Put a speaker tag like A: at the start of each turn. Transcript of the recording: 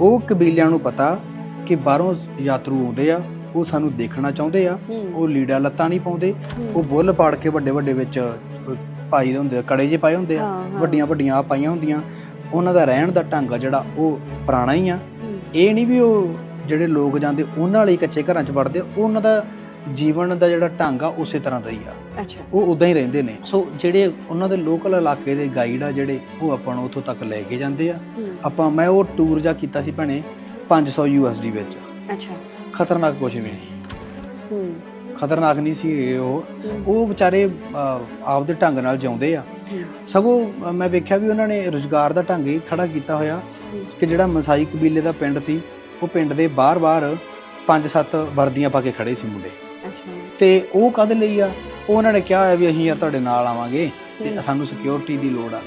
A: ਉਹ ਕਬੀਲਿਆਂ ਨੂੰ ਪਤਾ ਕਿ ਬਾਹਰੋਂ ਯਾਤਰੂ ਆਉਂਦੇ ਆ ਉਹ ਸਾਨੂੰ ਦੇਖਣਾ ਚਾਹੁੰਦੇ ਆ ਉਹ ਲੀੜਾ ਲੱਤਾਂ ਨਹੀਂ ਪਾਉਂਦੇ। ਉਹ ਬੁੱਲ ਪਾੜ ਕੇ ਵੱਡੇ ਵੱਡੇ ਵਿੱਚ ਪਾਈ ਦੇ ਹੁੰਦੇ ਆ ਕੜੇ ਜੇ ਪਾਏ ਹੁੰਦੇ ਆ। ਵੱਡੀਆਂ ਵੱਡੀਆਂ ਆ ਪਾਈਆਂ ਹੁੰਦੀਆਂ ਉਹਨਾਂ ਦਾ ਰਹਿਣ ਦਾ ਢੰਗ ਆ ਜਿਹੜਾ ਉਹ ਪੁਰਾਣਾ ਹੀ ਆ। ਇਹ ਨਹੀਂ ਵੀ ਉਹ ਜਿਹੜੇ ਲੋਕ ਜਾਂਦੇ ਉਹਨਾਂ ਵਾਲੇ ਹੀ ਕੱਚੇ ਘਰਾਂ 'ਚ ਵੜਦੇ ਉਹਨਾਂ ਦਾ ਜੀਵਨ ਦਾ ਜਿਹੜਾ ਢੰਗ ਆ ਉਸੇ ਤਰ੍ਹਾਂ ਦਾ ਹੀ ਆ।
B: ਅੱਛਾ।
A: ਉਹ ਉਦਾਂ ਹੀ ਰਹਿੰਦੇ ਨੇ। ਸੋ ਜਿਹੜੇ ਉਹਨਾਂ ਦੇ ਲੋਕਲ ਇਲਾਕੇ ਦੇ ਗਾਈਡ ਆ ਜਿਹੜੇ ਉਹ ਆਪਾਂ ਨੂੰ ਉੱਥੋਂ ਤੱਕ ਲੈ ਕੇ ਜਾਂਦੇ ਆ। ਆਪਾਂ ਮੈਂ ਉਹ ਟੂਰ ਜਾ ਕੀਤਾ ਸੀ ਭੈਣੇ 500 ਯੂਐਸਡੀ ਵਿੱਚ।
B: ਅੱਛਾ।
A: ਖਤਰਨਾਕ ਕੁਝ ਵੀ ਨਹੀਂ।
B: ਹੂੰ।
A: ਖਤਰਨਾਕ ਨਹੀਂ ਸੀ ਉਹ। ਉਹ ਵਿਚਾਰੇ ਆਪਦੇ ਢੰਗ ਨਾਲ ਜਿਉਂਦੇ ਆ। ਸਗੋਂ ਮੈਂ ਵੇਖਿਆ ਵੀ ਉਹਨਾਂ ਨੇ ਰੁਜ਼ਗਾਰ ਦਾ ਢੰਗ ਹੀ ਖੜਾ ਕੀਤਾ ਹੋਇਆ। ਕਿ ਜਿਹੜਾ ਮਸਾਈ ਕਬੀਲੇ ਦਾ ਪਿੰਡ ਸੀ ਉਹ ਪਿੰਡ ਦੇ ਬਾਹਰ-ਬਾਹਰ ਪੰਜ ਸੱਤ ਵਰਦੀਆਂ ਪਾ ਕੇ ਖੜੇ ਸੀ ਮੁੰਡੇ। ਤੇ ਉਹ ਕਦ ਲਈ ਆ ਉਹ ਉਹਨਾਂ ਨੇ ਕਿਹਾ ਹੈ ਵੀ ਅਸੀਂ ਯਾਰ ਤੁਹਾਡੇ ਨਾਲ ਆਵਾਂਗੇ ਤੇ। ਸਾਨੂੰ ਸਿਕਿਉਰਿਟੀ ਦੀ ਲੋੜ ਆ